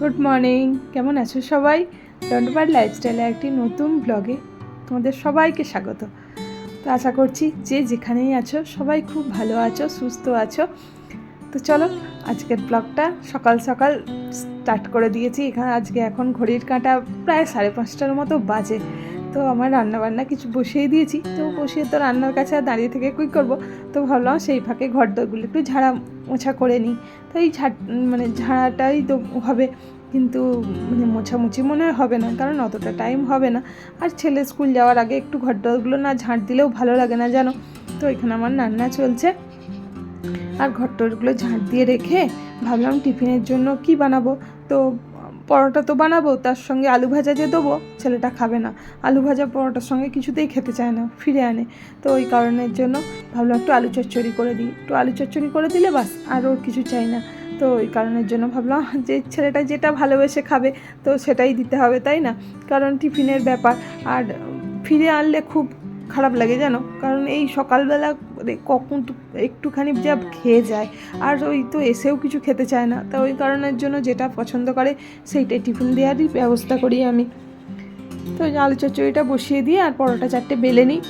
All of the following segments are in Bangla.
গুড মর্নিং কেমন আছো সবাই? দণ্ডপাট লাইফস্টাইলে একটি নতুন ব্লগে তোমাদের সবাইকে স্বাগত। তো আশা করছি যে যেখানেই আছো, সবাই খুব ভালো আছো, সুস্থ আছো। তো চলো, আজকের ব্লগটা সকাল সকাল স্টার্ট করে দিয়েছি। এখানে আজকে এখন ঘড়ির কাঁটা প্রায় সাড়ে পাঁচটার মতো বাজে। তো আমার রান্না বান্না কিছু বসিয়ে দিয়েছি। তো বসিয়ে তো রান্নার কাছে আর দাঁড়িয়ে থেকে কুই করব? তো ভাবলাম সেই ফাঁকে ঘর দরগুলো একটু ঝাড়া মোছা করে নিই। তো এই ঝাড় মানে ঝাড়াটাই তো হবে। কিন্তু মানে মোছামুছি মনে হবে না, কারণ অতটা টাইম হবে না। আর ছেলে স্কুল যাওয়ার আগে একটু ঘর দরগুলো না ঝাঁট দিলেও ভালো লাগে না, জানো? তো এখানে আমার রান্না চলছে। আর ঘর টরগুলো ঝাঁট দিয়ে রেখে ভাবলাম টিফিনের জন্য কি বানাবো? তো পরোটা তো বানাবো, তার সঙ্গে আলু ভাজা যে দেবো, ছেলেটা খাবে না। আলু ভাজা পরোটার সঙ্গে কিছুতেই খেতে চায় না, ফিরে আনে। তো ওই কারণের জন্য ভাবলাম একটু আলু চচ্চড়ি করে দিই। একটু আলু চচ্চড়ি করে দিলে বাস, আর ওর কিছু চাই না। তো ওই কারণের জন্য ভাবলাম যে ছেলেটা যেটা ভালোবেসে খাবে, তো সেটাই দিতে হবে, তাই না? কারণ টিফিনের ব্যাপার। আর ফিরে আনলে খুব খারাপ লাগে জানো? কারণ এই সকালবেলা কখন একটুখানি যা খেয়ে যায়। আর ওই তো এসেও কিছু খেতে চায় না। তা ওই কারণের জন্য যেটা পছন্দ করে সেইটাই টিফিন দেওয়ারই ব্যবস্থা করি আমি। তো আলু চচ্চড়িটা বসিয়ে দিয়ে আর পরোটা চারটে বেলে নিই।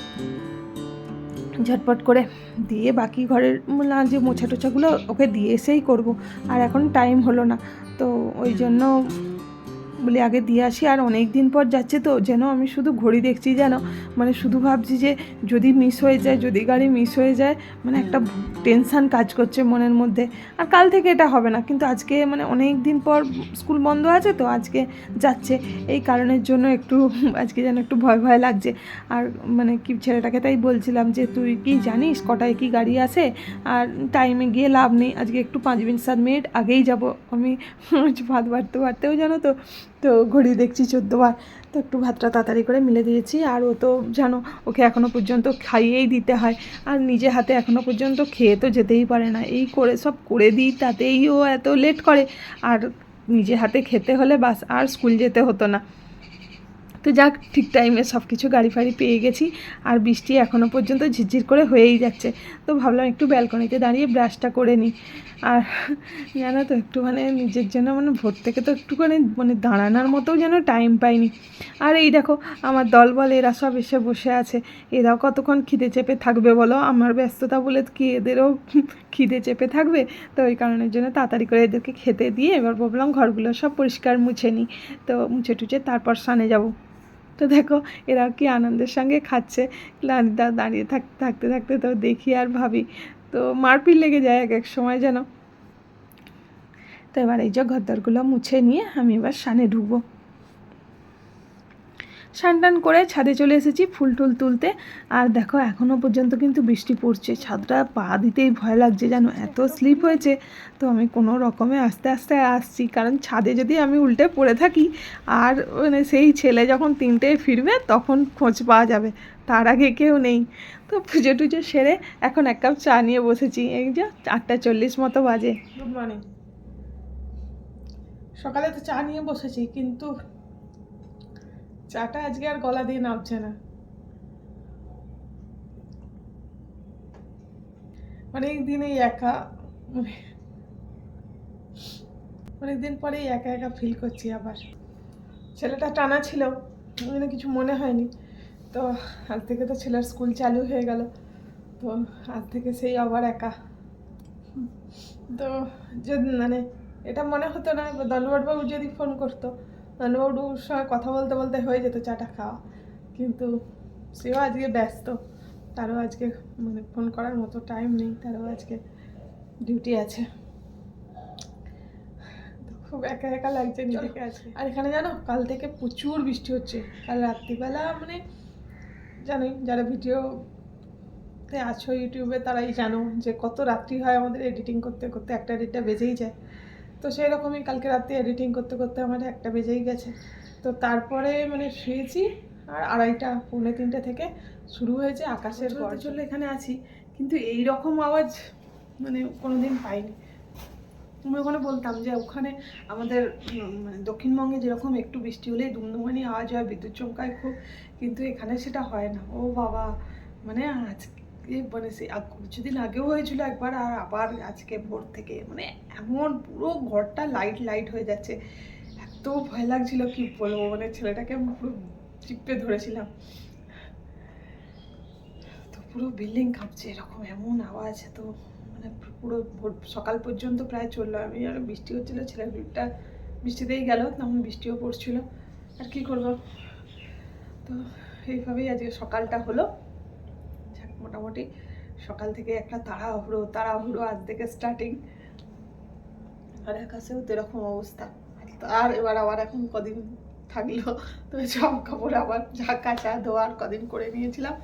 ঝটপট করে দিয়ে বাকি ঘরের না যে মোছা টোছাগুলো ওকে দিয়ে এসেই করব। আর এখন টাইম হলো না। তো ওই জন্য বলি আগে দিয়ে আসি আর অনেক দিন পর যাচ্ছে তো যেন আমি শুধু ঘড়ি দেখছি যেন মানে শুধু ভাবছি যে যদি মিস হয়ে যায় যদি গাড়ি মিস হয়ে যায় মানে একটা টেনশান কাজ করছে মনের মধ্যে। আর কাল থেকে এটা হবে না কিন্তু আজকে মানে অনেক দিন পর স্কুল বন্ধ আছে তো আজকে যাচ্ছে। এই কারণের জন্য একটু আজকে যেন একটু ভয় ভয় লাগছে। আর মানে কি ছেলেটাকে তাই বলছিলাম যে তুই কি জানিস কটায় কি গাড়ি আসে? আর টাইমে গিয়ে লাভ নেই আজকে একটু পাঁচ মিনিট সাত মিনিট আগেই যাব। আমি ভাত বাড়তে বাড়তেও জানো তো তো ঘড়ি দেখছি চোদ্দোবার। তো একটু ভাতটা তাড়াতাড়ি করে মিলে দিয়েছি। আর ও তো জানো, ওকে এখনও পর্যন্ত খাইয়েই দিতে হয়। আর নিজে হাতে এখনও পর্যন্ত খেয়ে তো যেতেই পারে না। এই করে, সব করে দিই, তাতেই ও এত লেট করে। আর নিজে হাতে খেতে হলে বাস, আর স্কুল যেতে হতো না। তো যাক, ঠিক টাইমে সব কিছু গাড়ি ফাড়ি পেয়ে গেছি। আর বৃষ্টি এখনও পর্যন্ত ঝিরঝির করে হয়েই যাচ্ছে। তো ভাবলাম একটু ব্যালকনিতে দাঁড়িয়ে ব্রাশটা করে নিই আর জানো তো, একটু মানে নিজের জন্য মানে ভোর থেকে তো একটুখানি মানে দাঁড়ানোর মতোও যেন টাইম পাইনি। আর এই দেখো, আমার দল বলে এরা সব এসে বসে আছে। এরাও কতক্ষণ খিদে চেপে থাকবে বলো? আমার ব্যস্ততা বলে কি এদেরও খিদে চেপে থাকবে? তো ওই কারণের জন্য তাড়াতাড়ি করে এদেরকে খেতে দিয়ে এবার ভাবলাম ঘরগুলো সব পরিষ্কার মুছে নিই তো মুছে টুছে তারপর সানে যাব। তো দেখো, এরাও কি আনন্দের সঙ্গে খাচ্ছে। ক্লান্তিটা দাঁড়িয়ে থাকতে থাকতে থাকতে তো দেখি আর ভাবি। তো মারপিট লেগে যায় এক এক সময় যেন। তো এবার এই যে ঘরদারগুলো মুছে নিয়ে আমি এবার সানে ঢুকবো। স্নান টান করে ছাদে চলে এসেছি ফুল টুল তুলতে। আর দেখো এখনও পর্যন্ত কিন্তু বৃষ্টি পড়ছে। ছাদটা পা দিতেই ভয় লাগছে জানো, এত স্লিপ হয়েছে। তো আমি কোনো রকমে আস্তে আস্তে আসছি, কারণ ছাদে যদি আমি উল্টে পড়ে থাকি, আর মানে সেই ছেলে যখন তিনটে ফিরবে, তখন খোঁজ পাওয়া যাবে, তার আগে কেউ নেই। তো পুজো টুজো সেরে এখন এক কাপ চা নিয়ে বসেছি। এই যে আটটা চল্লিশ মতো বাজে। গুড মর্নিং সকালে তো চা নিয়ে বসেছি, কিন্তু চাটা আজকে আর গলা দিয়ে নামছে না। অনেক দিন এই একা। অনেকদিন পরেই একা একা ফিল করছি আবার। ছেলেটা টানা ছিল মানে কিছু মনে হয়নি। তো আজ থেকে তো ছেলের স্কুল চালু হয়ে গেল, তো আজ থেকে সেই আবার একা। তো যে মানে এটা মনে হতো না দলবটবাবু যদি ফোন করতো। দলবটবাবুর সঙ্গে কথা বলতে বলতে হয়ে যেত চাটা খাওয়া। কিন্তু সেও আজকে ব্যস্ত। তারও আজকে মানে ফোন করার মতো টাইম নেই তারও আজকে ডিউটি আছে। খুব একা একা লাগছে নিজেকে আজকে। আর এখানে জানো কাল থেকে প্রচুর বৃষ্টি হচ্ছে। কাল রাত্রিবেলা মানে জানোই যারা ভিডিওতে আছো ইউটিউবে তারাই জানো যে কত রাত্রি হয় আমাদের এডিটিং করতে করতে একটা দেড়টা বেজেই যায়। তো সেই রকমই কালকে রাতে এডিটিং করতে করতে আমার একটা বেজেই গেছে। তো তারপরে মানে শুয়েছি আর আড়াইটা পৌনে তিনটে থেকে শুরু হয়েছে আকাশের চলে এখানে আছি। কিন্তু এই রকম আওয়াজ মানে কোনোদিন পাইনি। আমি ওখানে বলতাম যে ওখানে আমাদের মানে দক্ষিণবঙ্গে যেরকম একটু বৃষ্টি হলেই দুমদুমানি আওয়াজ হয় বিদ্যুৎ চমকায় খুব কিন্তু এখানে সেটা হয় না। ও বাবা মানে আজকে মানে সে কিছুদিন আগেও হয়েছিল একবার, আর আবার আজকে ভোর থেকে। মানে এমন পুরো ঘরটা লাইট লাইট হয়ে যাচ্ছে। এত ভয় লাগছিল, কি বলব? মানে ছেলেটাকে আমি পুরো চিপে ধরেছিলাম। তো পুরো বিল্ডিং কাঁপছে এরকম, এমন আওয়াজ তো মানে পুরো ভোর- সকাল পর্যন্ত প্রায় চলল। আমি আর বৃষ্টি হচ্ছিল ছেলেটা বৃষ্টিতেই গেল, তখন বৃষ্টিও পড়ছিল। আর কি করব? তো এইভাবেই আজকে সকালটা হলো। মোটামুটি সকাল থেকে একটা তাড়াহুড়ো তাড়াহুড়ো আজ থেকে স্টার্টিং আর আকাশেও তো এরকম অবস্থা। আর এবার আবার এখন কদিন থাকল, তো সব কাপড় আবার যা কাচা ধোয়ার কদিন করে নিয়েছিলাম,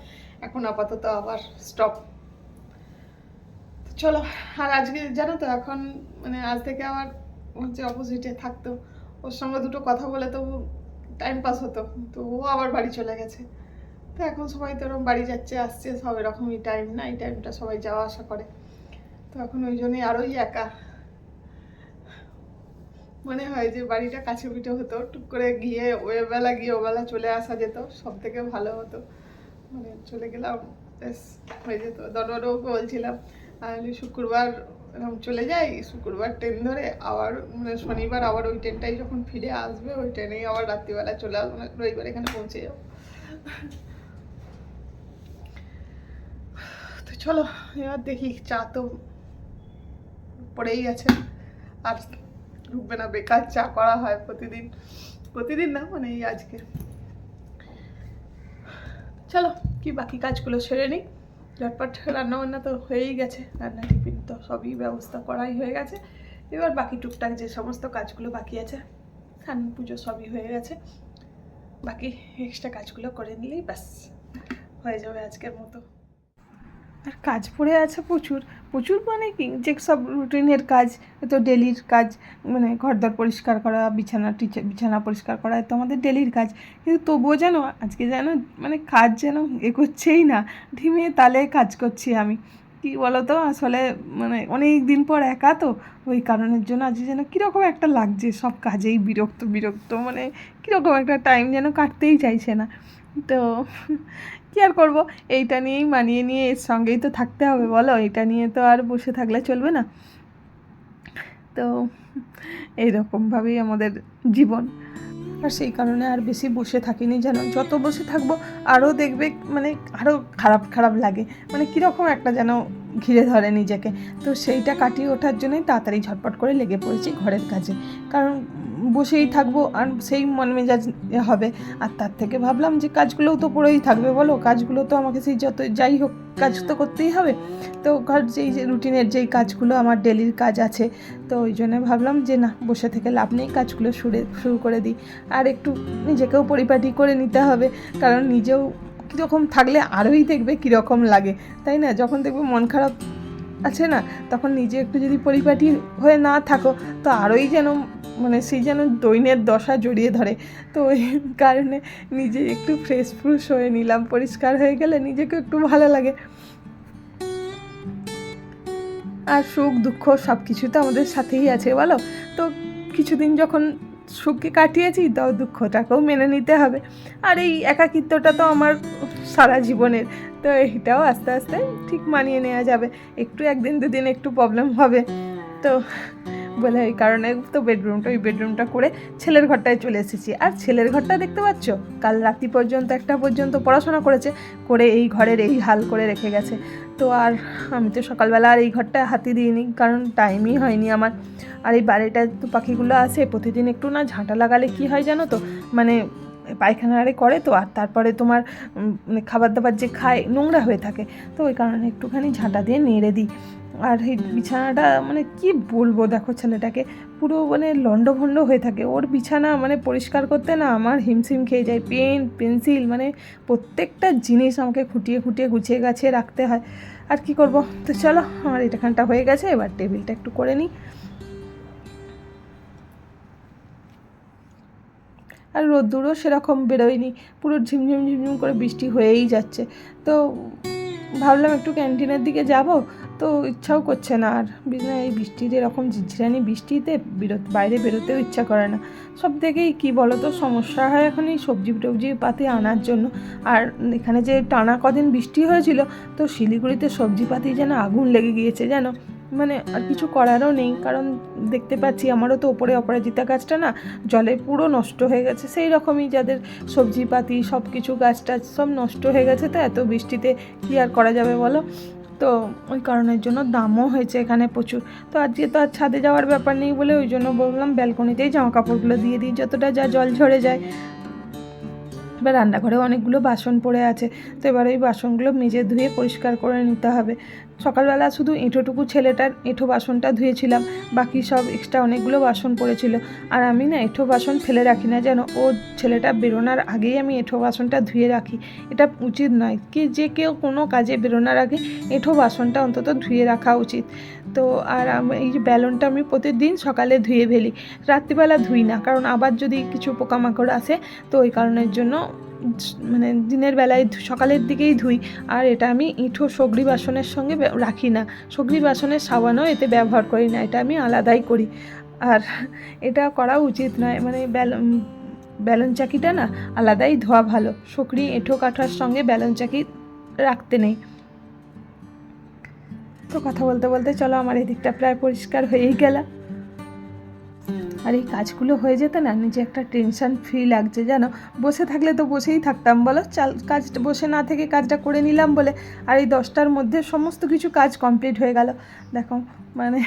এখন আপাতত আবার স্টপ চলো, আর আজকে জানো তো এখন মানে আজ থেকে আমার হচ্ছে অপোজিটে থাকতো। ওর সঙ্গে দুটো কথা বলে তো টাইম পাস হতো, তো ও আবার বাড়ি চলে গেছে। তো এখন সবাই তো এরকম বাড়ি যাচ্ছে, আসছে, সব এরকমই টাইম না, এই টাইমটা সবাই যাওয়া আসা করে। তো এখন ওই জন্যই আরোই একা। মনে হয় যে বাড়িটা কাছে পিঠে হতো, টুক করে গিয়ে ওবেলা গিয়ে ওবেলা চলে আসা যেত, সব থেকে ভালো হতো। মানে চলে গেলাম বেশ হয়ে যেত। দরবারও বলছিলাম আর শুক্রবার এরকম চলে যাই, শুক্রবার ট্রেন ধরে আবার মানে শনিবার আবার ওই ট্রেনটাই যখন ফিরে আসবে, ওই ট্রেনেই আবার রাত্রিবেলা চলে আসব, রবিবার এখানে পৌঁছে যাব তো চলো, এবার দেখি চা তো পড়েই গেছে। আর ঢুকবে না, বেকার চা করা হয় প্রতিদিন। প্রতিদিন না মানে এই আজকে। চলো, কি বাকি কাজগুলো সেরে নিই। ঝটপট রান্না বান্না তো হয়েই গেছে, রান্না টিফিন তো সবই ব্যবস্থা করাই হয়ে গেছে। এবার বাকি টুকটাক যে সমস্ত কাজগুলো বাকি আছে স্নান পুজো সবই হয়ে গেছে। বাকি এক্সট্রা কাজগুলো করে নিলেই ব্যাস, হয়ে যাবে আজকের মতো। আর কাজ পড়ে আছে প্রচুর। প্রচুর মানে কি? যে সব রুটিনের কাজ, তো ডেলির কাজ মানে ঘরদর পরিষ্কার করা, বিছানা টিচে বিছানা পরিষ্কার করা তো আমাদের ডেলির কাজ। কিন্তু তবুও যেন, আজকে যেন মানে কাজ যেন এগোচ্ছেই না। ধিমে তালে কাজ করছি আমি। কি বলো তো আসলে মানে অনেক দিন পর একা তো। ওই কারণের জন্য আজকে যেন কীরকম একটা লাগছে, সব কাজেই বিরক্ত বিরক্ত মানে কীরকম একটা টাইম যেন কাটতেই চাইছে না। তো কী আর করব? এইটা নিয়েই মানিয়ে নিয়ে এর সঙ্গেই তো থাকতে হবে, বলো? এইটা নিয়ে তো আর বসে থাকলে চলবে না। তো এইরকমভাবেই আমাদের জীবন। আর সেই কারণে আর বেশি বসে থাকিনি যেন। যত বসে থাকব, আরও দেখবে মানে আরও খারাপ খারাপ লাগে। মানে কীরকম একটা যেন ঘিরে ধরে নিজেকে। তো সেইটা কাটিয়ে ওঠার জন্যই তাড়াতাড়ি ঝটপট করে লেগে পড়েছি ঘরের কাজে। কারণ বসেই থাকব আর সেই মন মেজাজ হবে। আর তার থেকে ভাবলাম যে কাজগুলোও তো পড়েই থাকবে, বলো? কাজগুলো তো আমাকে সেই যত যাই হোক কাজ তো করতেই হবে। তো ঘর যেই যে রুটিনের যেই কাজগুলো, আমার ডেলির কাজ আছে, তো ওই জন্য ভাবলাম যে না, বসে থেকে লাভ নেই, কাজগুলো শুরু শুরু করে দিই। আর একটু নিজেকেও পরিপাটি করে নিতে হবে, কারণ নিজেও কীরকম থাকলে আরোই দেখবে কীরকম লাগে, তাই না? যখন দেখবে মন খারাপ আছে না, তখন নিজে একটু যদি পরিপাটি হয়ে না থাকো, তো আরোই যেন মানে সেই যেন দৈনের দশা জড়িয়ে ধরে। তো ওই কারণে নিজে একটু ফ্রেশ ফ্রুশ হয়ে নিলাম, পরিষ্কার হয়ে গেলে নিজেকে একটু ভালো লাগে। আর সুখ, দুঃখ সব কিছু তো আমাদের সাথেই আছে, বলো? তো কিছুদিন যখন সুখকে কাটিয়েছি তাও দুঃখটাকেও মেনে নিতে হবে। আর এই একাকিত্বটা তো আমার সারা জীবনের, তো এইটাও আস্তে আস্তে ঠিক মানিয়ে নেওয়া যাবে। একটু একদিন দুদিন একটু প্রবলেম হবে। তো বলে এই কারণে তো বেডরুমটা ওই বেডরুমটা করে ছেলের ঘরটায় চলে এসেছি। আর ছেলের ঘরটা দেখতে পাচ্ছ? কাল রাত্রি পর্যন্ত, একটা পর্যন্ত পড়াশোনা করেছে, করে এই ঘরের এই হাল করে রেখে গেছে। তো আর আমি তো সকালবেলা আর এই ঘরটা হাতি দিইনি, কারণ টাইমই হয়নি আমার। আর এই বাড়িটায় তো পাখিগুলো আছে, প্রতিদিন একটু না ঝাঁটা লাগালে কি হয় জানো তো? মানে পায়খানা আরে করে তো, আর তারপরে তোমার মানে খাবার দাবার যে খায়, নোংরা হয়ে থাকে, তো ওই কারণে একটুখানি ঝাঁটা দিয়ে নেড়ে দিই। আর এই বিছানাটা মানে কি বলব দেখো ছেলেটাকে, পুরো মানে লণ্ডভণ্ড হয়ে থাকে। ওর বিছানা মানে পরিষ্কার করতে না আমার হিমশিম খেয়ে যায়, পেন, পেন্সিল মানে প্রত্যেকটা জিনিস আমাকে খুঁটিয়ে খুঁটিয়ে গুছিয়ে গাছিয়ে রাখতে হয়। আর কি করব? তো চলো, আমার এটাখানটা হয়ে গেছে, এবার টেবিলটা একটু করে নিই। আর রোদ্দুরও সেরকম বেরোয়নি। পুরো ঝিমঝিম ঝিমঝিম করে বৃষ্টি হয়েই যাচ্ছে। তো ভাবলাম একটু ক্যান্টিনের দিকে যাব, তো ইচ্ছাও করছে না। আর এই বৃষ্টির এরকম ঝিরঝিরানি বৃষ্টিতে বেরো, বাইরে বেরোতেও ইচ্ছা করে না। সব থেকেই কী বলো তো, সমস্যা হয় এখন এই সবজি টবজি পাতি আনার জন্য। আর এখানে যে টানা কদিন বৃষ্টি হয়েছিল, তো শিলিগুড়িতে সবজি পাতি যেন আগুন লেগে গিয়েছে যেন মানে আর কিছু করারও নেই, কারণ দেখতে পাচ্ছি আমারও তো ওপরে অপরাজিতা গাছটা না জলে পুরো নষ্ট হয়ে গেছে। সেই রকমই যাদের সবজিপাতি সব কিছু গাছ টাছ সব নষ্ট হয়ে গেছে, তো এত বৃষ্টিতে কী আর করা যাবে বলো? তো ওই কারণের জন্য দামও হয়েছে এখানে প্রচুর। তো আজকে তো আর ছাদে যাওয়ার ব্যাপার নেই বলে ওই জন্য বললাম ব্যালকনিতেই জামা কাপড়গুলো দিয়ে দিই, যতটা যা জল ঝরে যায়। এবার রান্নাঘরে অনেকগুলো বাসন পড়ে আছে, তো এবার ওই বাসনগুলো মেজে ধুয়ে পরিষ্কার করে নিতে হবে। সকালবেলা শুধু এঁঠোটুকু ছেলেটার এঁঠো বাসনটা ধুয়েছিলাম, বাকি সব এক্সট্রা অনেকগুলো বাসন পড়েছিল। আর আমি না এঁঠো বাসন ফেলে রাখি না যেন, ও ছেলেটা বেরোনোর আগেই আমি এঁঠো বাসনটা ধুয়ে রাখি। এটা উচিত নয় কি যে কেউ কোনো কাজে বেরোনোর আগে এঁঠো বাসনটা অন্তত ধুয়ে রাখা উচিত। তো আর এই যে ব্যালনটা আমি প্রতিদিন সকালে ধুয়ে ফেলি, রাত্রিবেলা ধুই না, কারণ আবার যদি কিছু পোকামাকড় আসে, তো ওই কারণের জন্য মানে দিনের বেলায় সকালের দিকেই ধুই। আর এটা আমি ইঁঠো সগড়ি বাসনের সঙ্গে রাখি না। সগড়ি বাসনের সাবানও এতে ব্যবহার করি না, এটা আমি আলাদাই করি। আর এটা করা উচিত নয় মানে ব্যালন ব্যালন চাকিটা না আলাদাই ধোয়া ভালো। সকরি এঁঠো কাঠার সঙ্গে ব্যালন চাকি রাখতে নেই। তো কথা বলতে বলতে চলো, আমার এদিকটা প্রায় পরিষ্কার হয়েই গেল। আর এই কাজগুলো হয়ে যেত না নিজে একটা টেনশন ফ্রি লাগছে, জানো? বসে থাকলে তো বসেই থাকতাম, বলো? চাল, কাজ, বসে না থেকে কাজটা করে নিলাম বলে। আর এই দশটার মধ্যে সমস্ত কিছু কাজ কমপ্লিট হয়ে গেল। দেখো মানে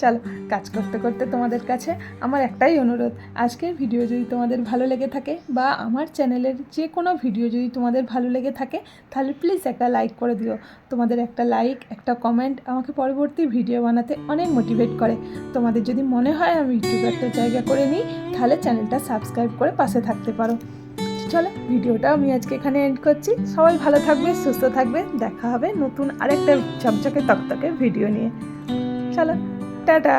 চলো, কাজ করতে করতে তোমাদের কাছে আমার একটাই অনুরোধ। আজকের ভিডিও যদি তোমাদের ভালো লেগে থাকে বা আমার চ্যানেলের যে কোনো ভিডিও যদি তোমাদের ভালো লেগে থাকে, তাহলে প্লিজ একটা লাইক করে দিও। তোমাদের একটা লাইক একটা কমেন্ট আমাকে পরবর্তী ভিডিও বানাতে অনেক মোটিভেট করে। তোমাদের যদি মনে হয় আমি ইউটিউবে একটা জায়গা করে নিই, তাহলে চ্যানেলটা সাবস্ক্রাইব করে পাশে থাকতে পারো। চলো, ভিডিওটা আমি আজকে এখানে এন্ড করছি। সবাই ভালো থাকবে, সুস্থ থাকবে। দেখা হবে নতুন আরেকটা ঝকঝকে তকতকে ভিডিও নিয়ে। চলো টাটা।